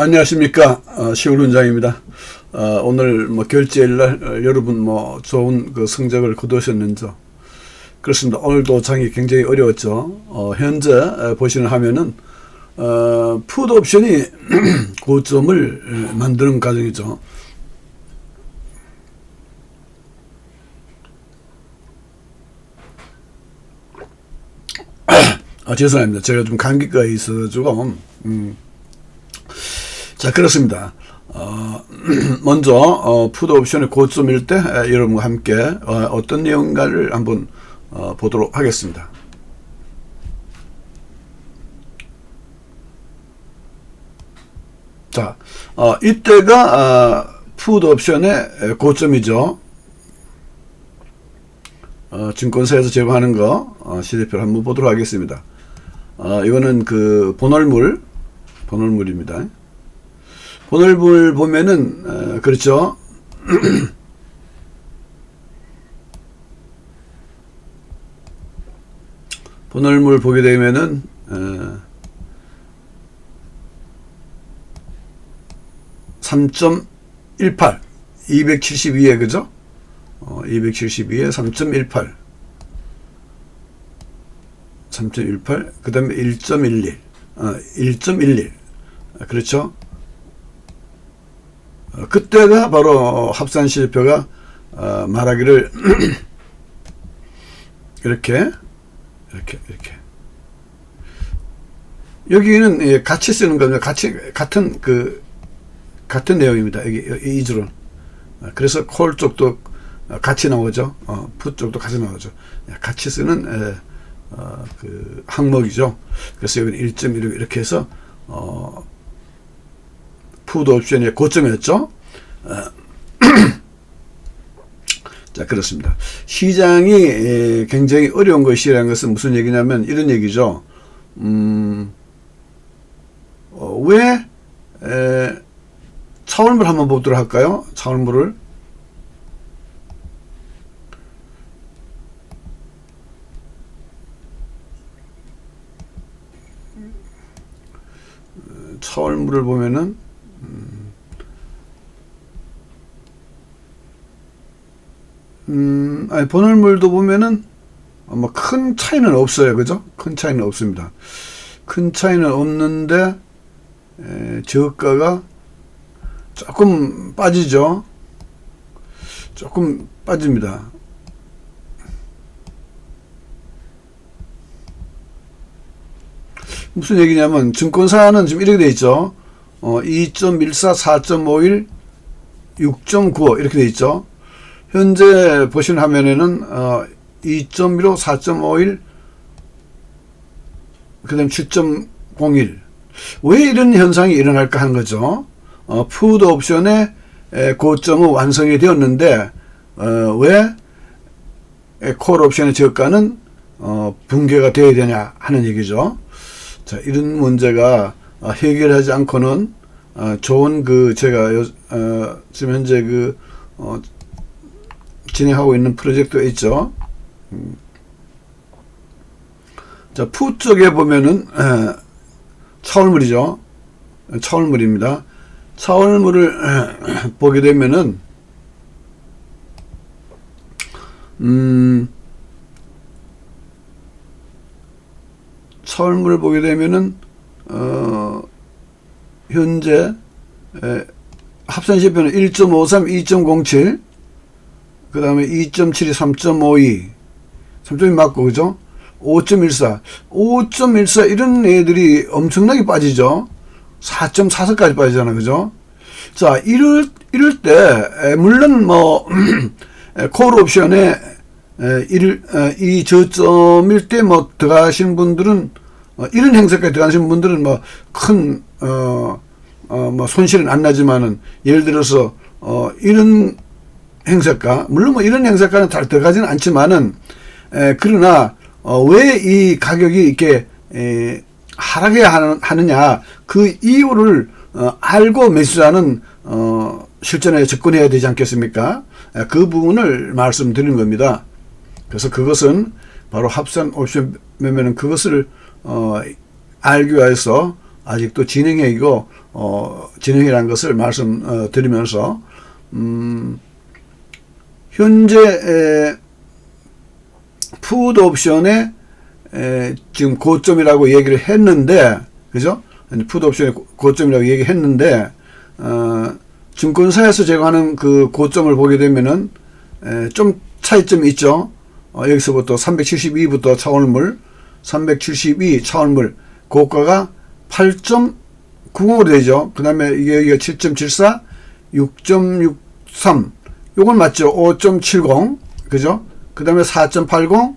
안녕하십니까 어, 시울 훈장입니다. 어, 오늘 뭐 결제일 날 어, 여러분 뭐 좋은 그 성적을 거두셨는지 그렇습니다. 오늘도 장이 굉장히 어려웠죠. 어, 현재 에, 보시는 화면은 어, 푸드 옵션이 고점을 에, 만드는 과정이죠. 아, 죄송합니다. 제가 좀 감기가 있어가지고 음. 자 그렇습니다. 어, 먼저 어, 푸드 옵션의 고점일 때 에, 여러분과 함께 어, 떤 내용인가를 한번 어, 보도록 하겠습니다. 자, 어, 이때가 어, 푸드 옵션의 에, 고점이죠. 어, 증권사에서 제공하는 거 어, 시대표를 한번 보도록 하겠습니다. 어, 이거는 그 본월물 본월물입니다. 본월물 보면은 어, 그렇죠. 본월물 보게 되면은 어, 3.18 272에 그죠? 어, 272에 3.18 3.18 그 다음에 1.11 어, 1.11 아, 그렇죠? 어, 그때가 바로 합산 실표가 어, 말하기를 이렇게 이렇게 이렇게 여기는 예, 같이 쓰는 겁니다. 같이 같은 그 같은 내용입니다. 여기 이 줄은 아, 그래서 콜 쪽도 같이 나오죠. 어, 풋 쪽도 같이 나오죠. 예, 같이 쓰는 에, 어, 그 항목이죠. 그래서 여기는 1.16 이렇게 해서 어, 푸드 옵션의 고점이었죠. 어, 자 그렇습니다. 시장이 에, 굉장히 어려운 것이라는 것은 무슨 얘기냐면 이런 얘기죠. 음, 어, 왜 에, 차원물 한번 보도록 할까요? 차원물을 차월물을 보면은 음 아니 본월물도 보면은 뭐큰 차이는 없어요, 그죠? 큰 차이는 없습니다. 큰 차이는 없는데 에, 저가가 조금 빠지죠. 조금 빠집니다. 무슨 얘기냐면 증권사는 지금 이렇게 돼 있죠. 어, 2.14, 4.51, 6.95 이렇게 돼 있죠. 현재 보시는 화면에는 어, 2.15, 4.51, 그 다음 7.01. 왜 이런 현상이 일어날까 하는 거죠. 어, 푸드 옵션의 에, 고점은 완성이 되었는데 어, 왜 콜 옵션의 저가는 어, 붕괴가 되어야 되냐 하는 얘기죠. 자, 이런 문제가 어, 해결하지 않고는 어, 좋은 그 제가 요, 어, 지금 현재 그 어, 진행하고 있는 프로젝트 있죠. 음. 자, 푸 쪽에 보면은. 차월물입니다. 차월물을 에, 보게 되면은 음. 차월물을 보게 되면은 어 현재 에, 합산 지표는 1.53, 2.07, 그 다음에 2.72, 3.52, 3.2 맞고 그죠? 5.14, 5.14 이런 애들이 엄청나게 빠지죠. 4.44까지 빠지잖아, 그죠? 자, 이럴 이럴 때 에, 물론 뭐 콜 옵션에 이 저점일 때 뭐 들어가신 분들은 어, 이런 행사까지 들어가신 분들은 뭐큰 어, 어, 뭐 손실은 안 나지만은 예를 들어서 어, 이런 행사가 물론 뭐 이런 행사가는 잘 들어가지는 않지만은 에, 그러나 어, 왜 이 가격이 이렇게 에, 하락해야 하는, 하느냐 그 이유를 어, 알고 매수자는 어, 실전에 접근해야 되지 않겠습니까? 에, 그 부분을 말씀드리는 겁니다. 그래서 그것은 바로 합산 옵션 매매는 그것을 어, 알기 위해서 아직도 진행형이고 어, 진행이라는 것을 말씀드리면서 음, 현재 에, 푸드 옵션의 에, 지금 고점이라고 얘기를 했는데 그죠? 푸드 옵션의 고- 고점이라고 얘기했는데 어, 증권사에서 제공하는 그 고점을 보게 되면은 에, 좀 차이점이 있죠. 어, 여기서부터 372부터 차원물, 372 차원물 고가가 8.90으로 되죠. 그 다음에 이게 여기가 7.74, 6.63, 요건 맞죠. 5.70, 그죠? 그 다음에 4.80,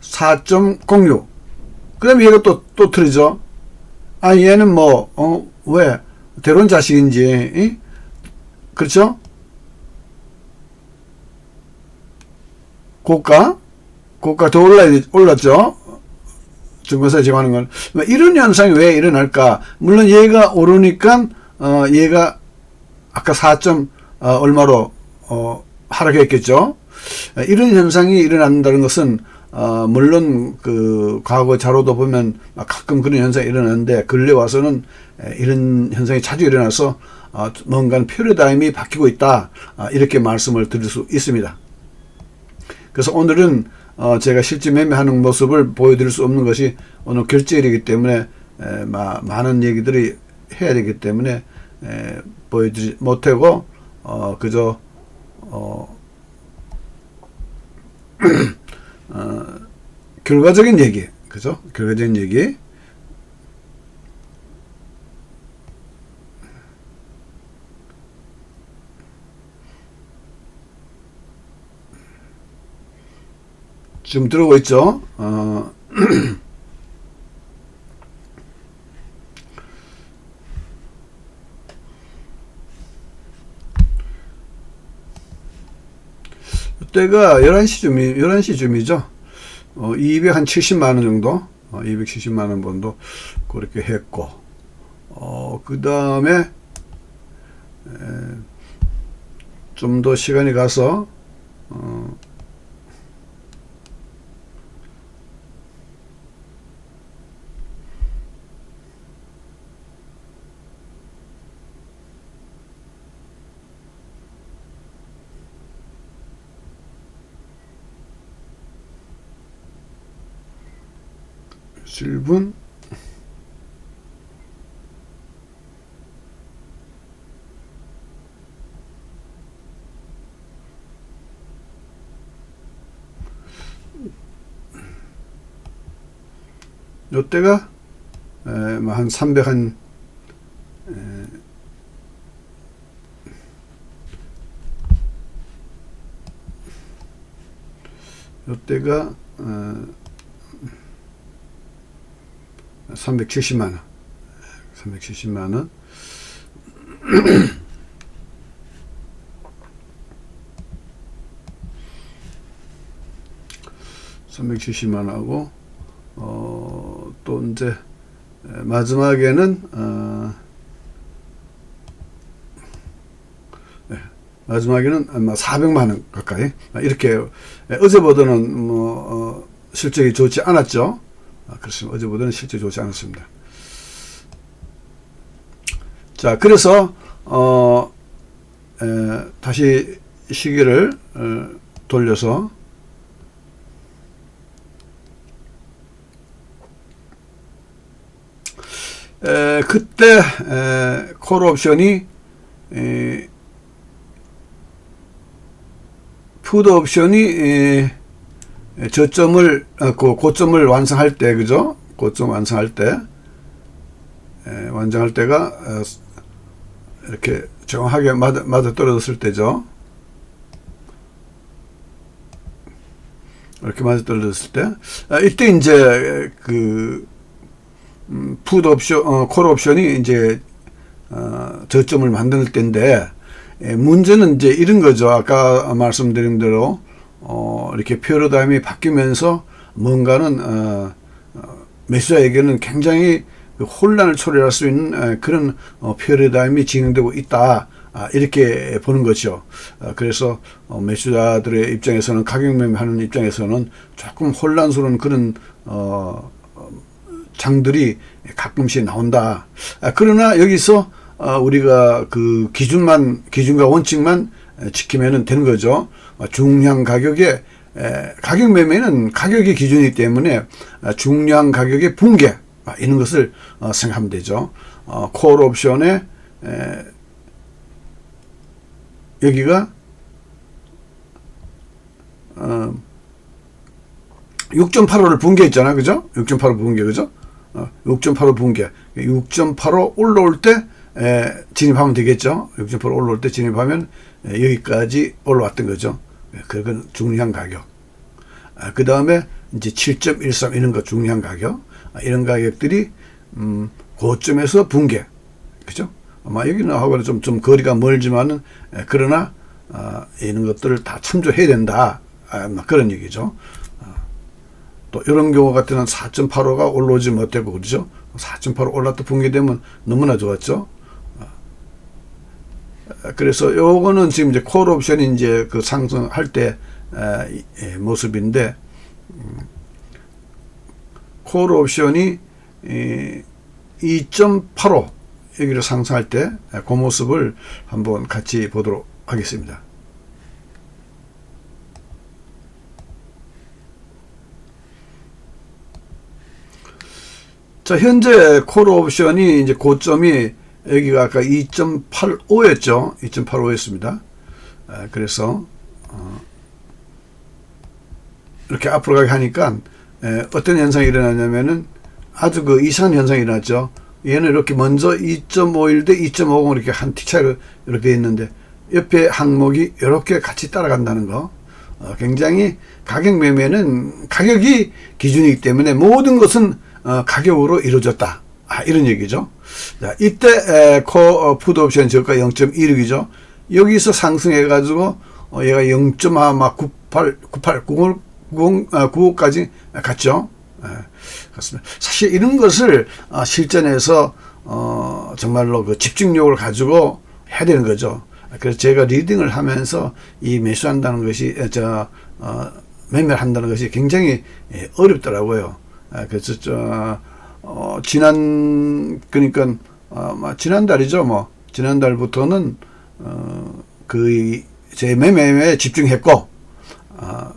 4.06. 그 다음에 얘가 또, 또 틀리죠. 아, 얘는 뭐, 어, 왜? 대론 자식인지, 이? 그렇죠? 고가? 고가 더 올라, 올랐죠? 증권사에 제공하는 건. 뭐 이런 현상이 왜 일어날까? 물론 얘가 오르니까, 어, 얘가 아까 4. 어, 얼마로, 어, 하락했겠죠? 어, 이런 현상이 일어난다는 것은, 어, 물론 그 과거 자료도 보면 가끔 그런 현상이 일어나는데 근래 와서는 에, 이런 현상이 자주 일어나서 어, 뭔가 패러다임이 바뀌고 있다 아, 이렇게 말씀을 드릴 수 있습니다. 그래서 오늘은 어, 제가 실제 매매하는 모습을 보여드릴 수 없는 것이 오늘 결제일이기 때문에 에, 마, 많은 얘기들이 해야 되기 때문에 에, 보여드리지 못하고 어, 그저 어, 어, 결과적인 얘기, 그죠? 결과적인 얘기. 지금 들어오고 있죠? 어, 이때가 11시쯤이, 11시쯤이죠. 어, 270만 원 정도, 어, 270만 원 정도 그렇게 했고, 어, 그 다음에 좀 더 시간이 가서 어, 질분 요때가 에, 뭐한 300, 한, 에, 요때가, 어, 370만 원. 370만 원. (370만 하고 어, 또 이제 에, 마지막에는 어, 네, 마지막에는 아마 400만 원 가까이 아, 이렇게 에, 어제보다는 뭐 어, 실적이 좋지 않았죠. 아, 그렇습니다. 어제보다는 실제 좋지 않았습니다. 자, 그래서 어, 에, 다시 시계를 어, 돌려서 에, 그때 에, 콜 옵션이 에, 푸드 옵션이 에, 에, 저점을 어, 그 고점을 완성할 때 그죠? 고점 완성할 때 에, 완성할 때가 어, 이렇게 정확하게 맞아, 맞아 떨어졌을 때죠. 이렇게 맞아 떨어졌을 때 아, 이때 이제 그 음, 푸드 옵션, 어, 콜 옵션이 이제 어, 저점을 만들 때인데 예, 문제는 이제 이런 거죠. 아까 말씀드린 대로 어, 이렇게 패러다임이 바뀌면서 뭔가는 어, 어, 매수자에게는 굉장히 그 혼란을 초래할 수 있는 에, 그런 어, 패러다임이 진행되고 있다. 아, 이렇게 보는 거죠. 어, 그래서 어, 매수자들의 입장에서는 가격 매매하는 입장에서는 조금 혼란스러운 그런 어, 장들이 가끔씩 나온다. 아, 그러나 여기서 어, 우리가 그 기준만 기준과 원칙만 지키면은 되는 거죠. 어, 중량 가격에 에, 가격 매매는 가격이 기준이기 때문에 아, 중량 가격의 붕괴 아, 이런 것을 어, 생각하면 되죠. 어, 콜 옵션에 에, 여기가 어, 6.85를 붕괴했잖아, 그죠? 6.85 붕괴, 그죠? 어, 6.85 붕괴. 6.85 올라올 때 에, 진입하면 되겠죠? 6.85 올라올 때 진입하면 에, 여기까지 올라왔던 거죠. 예, 그건 중량 가격. 아, 그 다음에 이제 7.13 이런 거 중량 가격. 아, 이런 가격들이 음, 고점에서 붕괴. 그죠? 아마 여기는 하고는 좀, 좀 거리가 멀지만은 에, 그러나 아, 이런 것들을 다 참조해야 된다. 아, 막 그런 얘기죠. 아, 또 이런 경우 같은 4.85가 올라오지 못하고 그러죠. 4.85 올랐다 붕괴되면 너무나 좋았죠. 아, 그래서 요거는 지금 이제 콜 옵션이 이제 그 상승할 때 아, 이- 예, 모습인데 음, 콜 옵션이 이2.85 여기를 상승할 때 그 모습을 한번 같이 보도록 하겠습니다. 자, 현재 콜 옵션이 이제 고점이 여기가 아까 2.85였죠. 2.85였습니다. 그래서 어, 이렇게 앞으로 가게 하니까 에, 어떤 현상이 일어나냐면은 아주 그 이상한 현상이 일어났죠. 얘는 이렇게 먼저 2.51 대 2.50 이렇게 한티 차이로 이렇게 있는데 옆에 항목이 이렇게 같이 따라간다는 거. 어, 굉장히 가격 매매는 가격이 기준이기 때문에 모든 것은 어, 가격으로 이루어졌다. 아, 이런 얘기죠. 자, 이때 에, 코 어, 푸드 옵션 저가 0.16이죠. 여기서 상승해 가지고 어, 얘가 0.98 98 90 90 아, 95까지 갔죠. 예, 그렇습니다. 사실 이런 것을 어, 실전에서 어, 정말로 그 집중력을 가지고 해야 되는 거죠. 그래서 제가 리딩을 하면서 이 매수한다는 것이 에, 저 어, 매매를 한다는 것이 굉장히 예, 어렵더라고요. 아, 그래서 저 어, 지난 그러니까 어, 뭐 지난달이죠. 뭐 지난달부터는 어, 그제 매매에 집중했고 아,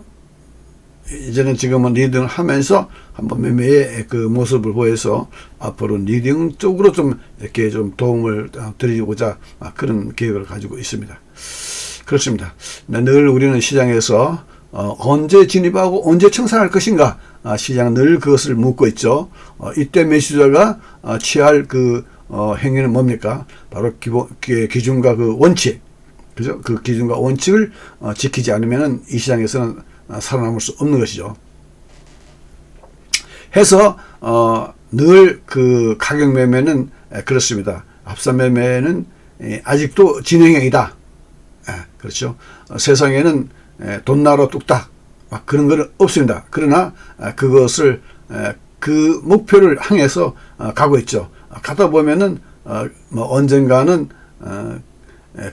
이제는 지금은 리딩을 하면서 한번 매매의 그 모습을 보여서 앞으로 리딩 쪽으로 좀 이렇게 좀 도움을 드리고자 그런 계획을 가지고 있습니다. 그렇습니다. 네, 늘 우리는 시장에서 어, 언제 진입하고 언제 청산할 것인가 아, 시장은 늘 그것을 묻고 있죠. 어, 이때 매수자가 어, 취할 그 어, 행위는 뭡니까? 바로 기준과 그 원칙, 그죠? 그 기준과 원칙을 어, 지키지 않으면은 이 시장에서는 어, 살아남을 수 없는 것이죠. 해서 어, 늘 그 가격 매매는 에, 그렇습니다. 합산 매매는 에, 아직도 진행형이다. 에, 그렇죠. 어, 세상에는 에, 돈나로 뚝딱 막 그런 거는 없습니다. 그러나 아, 그것을 에, 그 목표를 향해서 어, 가고 있죠. 어, 가다 보면은 어, 뭐 언젠가는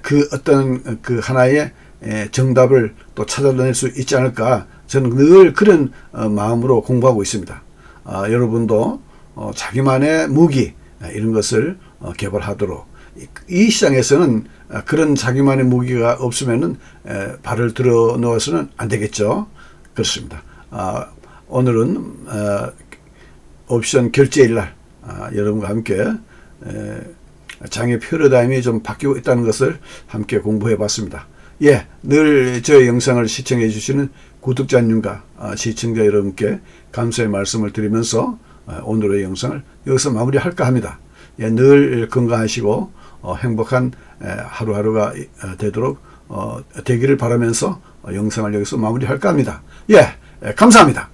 그 어떤 그 하나의 에, 정답을 또 찾아낼 수 있지 않을까 저는 늘 그런 어, 마음으로 공부하고 있습니다. 아, 여러분도 어, 자기만의 무기 에, 이런 것을 어, 개발하도록 이, 이 시장에서는 아, 그런 자기만의 무기가 없으면은 에, 발을 들어 놓아서는 안 되겠죠. 그렇습니다. 아, 오늘은 어, 옵션 결제일 날 아, 여러분과 함께 에, 장의 패러다임이 좀 바뀌고 있다는 것을 함께 공부해 봤습니다. 예, 늘 저의 영상을 시청해 주시는 구독자님과 아, 시청자 여러분께 감사의 말씀을 드리면서 아, 오늘의 영상을 여기서 마무리할까 합니다. 예, 늘 건강하시고 어, 행복한 에, 하루하루가 이- 어, 되도록 어, 되기를 바라면서 어, 영상을 여기서 마무리할까 합니다. 예, 에, 감사합니다.